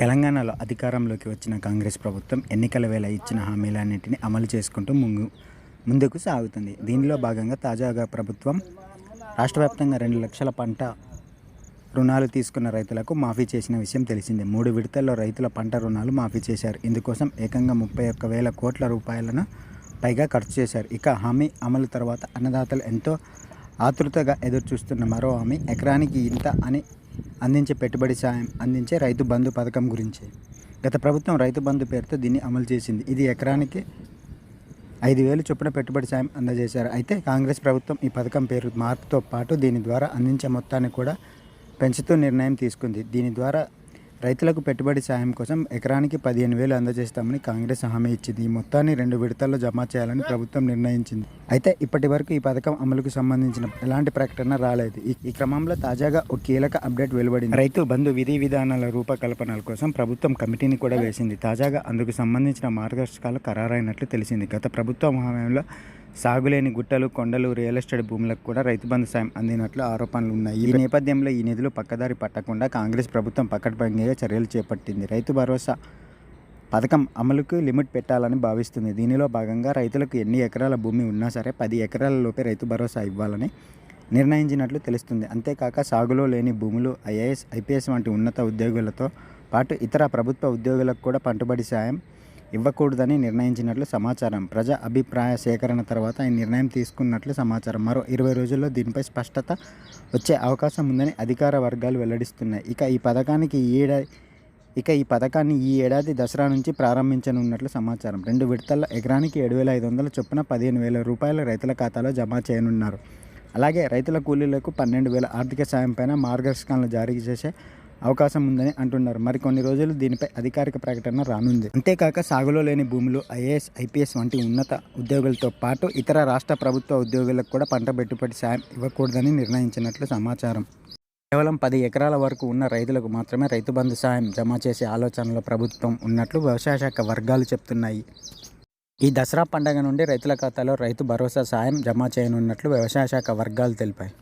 తెలంగాణలో అధికారంలోకి వచ్చిన కాంగ్రెస్ ప్రభుత్వం ఎన్నికల వేళ ఇచ్చిన హామీలన్నింటినీ అమలు చేసుకుంటూ ముందు ముందుకు సాగుతుంది. దీనిలో భాగంగా తాజాగా ప్రభుత్వం రాష్ట్ర వ్యాప్తంగా రెండు లక్షల పంట రుణాలు తీసుకున్న రైతులకు మాఫీ చేసిన విషయం తెలిసిందే. మూడు విడతల్లో రైతుల పంట రుణాలు మాఫీ చేశారు. ఇందుకోసం ఏకంగా ముప్పై ఒక్క వేల కోట్ల రూపాయలను పైగా ఖర్చు చేశారు. ఇక హామీ అమలు తర్వాత అన్నదాతలు ఎంతో ఆతృతగా ఎదురుచూస్తున్న మరో హామీ ఎకరానికి ఇంత అని అందించే పెట్టుబడి సాయం అందించే రైతు బంధు పథకం గురించి. గత ప్రభుత్వం రైతు బంధు పేరుతో దీన్ని అమలు చేసింది. ఇది ఎకరానికి ఐదు వేలు చొప్పున పెట్టుబడి సాయం అందజేశారు. అయితే కాంగ్రెస్ ప్రభుత్వం ఈ పథకం పేరు మార్పుతో పాటు దీని ద్వారా అందించే మొత్తాన్ని కూడా పెంచుతూ నిర్ణయం తీసుకుంది. దీని ద్వారా రైతులకు పెట్టుబడి సాయం కోసం ఎకరానికి పదిహేను వేలు అందజేస్తామని కాంగ్రెస్ హామీ ఇచ్చింది. ఈ మొత్తాన్ని రెండు విడతల్లో జమ చేయాలని ప్రభుత్వం నిర్ణయించింది. అయితే ఇప్పటి వరకు ఈ పథకం అమలుకు సంబంధించిన ఎలాంటి ప్రకటన రాలేదు. ఈ- ఈ క్రమంలో తాజాగా ఒక కీలక అప్డేట్ వెలువడింది. రైతు బంధు విధి విధానాల రూపకల్పనల కోసం ప్రభుత్వం కమిటీని కూడా వేసింది. తాజాగా అందుకు సంబంధించిన మార్గదర్శకాలు ఖరారైనట్లు తెలిసింది. గత ప్రభుత్వం హామీలో సాగులేని గుట్టలు కొండలు రియల్ ఎస్టేట్ భూములకు కూడా రైతు బంధు సాయం అందినట్లు ఆరోపణలు ఉన్నాయి. ఈ నేపథ్యంలో ఈ నిధులు పక్కదారి పట్టకుండా కాంగ్రెస్ ప్రభుత్వం పకడ్బందీగా చర్యలు చేపట్టింది. రైతు భరోసా పథకం అమలుకు లిమిట్ పెట్టాలని భావిస్తుంది. దీనిలో భాగంగా రైతులకు ఎన్ని ఎకరాల భూమి ఉన్నా సరే పది ఎకరాల లోపే రైతు భరోసా ఇవ్వాలని నిర్ణయించినట్లు తెలుస్తుంది. అంతేకాక సాగులో లేని భూములు ఐఏఎస్ ఐపీఎస్ వంటి ఉన్నత ఉద్యోగులతో పాటు ఇతర ప్రభుత్వ ఉద్యోగులకు కూడా పంటుబడి సాయం ఇవ్వకూడదని నిర్ణయించినట్లు సమాచారం. ప్రజా అభిప్రాయ సేకరణ తర్వాత ఈ నిర్ణయం తీసుకున్నట్లు సమాచారం. మరో ఇరవై రోజుల్లో దీనిపై స్పష్టత వచ్చే అవకాశం ఉందని అధికార వర్గాలు వెల్లడిస్తున్నాయి. ఇక ఈ పథకానికి ఈ ఏడాది ఇక ఈ పథకాన్ని ఈ ఏడాది దసరా నుంచి ప్రారంభించనున్నట్లు సమాచారం. రెండు విడతల్లో ఎకరానికి ఏడు వేల ఐదు వందల చొప్పున పదిహేను వేల రూపాయలు రైతుల ఖాతాలో జమ చేయనున్నారు. అలాగే రైతుల కూలీలకు పన్నెండు వేల ఆర్థిక సాయం పైన మార్గదర్శకాలను జారీ చేసే అవకాశం ఉందని అంటున్నారు. మరికొన్ని రోజులు దీనిపై అధికారిక ప్రకటన రానుంది. అంతేకాక సాగులో లేని భూములు ఐఏఎస్ ఐపీఎస్ వంటి ఉన్నత ఉద్యోగులతో పాటు ఇతర రాష్ట్ర ప్రభుత్వ ఉద్యోగులకు కూడా పంట పెట్టుబడి సాయం ఇవ్వకూడదని నిర్ణయించినట్లు సమాచారం. కేవలం పది ఎకరాల వరకు ఉన్న రైతులకు మాత్రమే రైతు బంధు సాయం జమ చేసే ఆలోచనలో ప్రభుత్వం ఉన్నట్లు వ్యవసాయ శాఖ వర్గాలు చెప్తున్నాయి. ఈ దసరా పండగ నుండి రైతుల ఖాతాలో రైతు భరోసా సాయం జమ చేయనున్నట్లు వ్యవసాయ శాఖ వర్గాలు తెలిపాయి.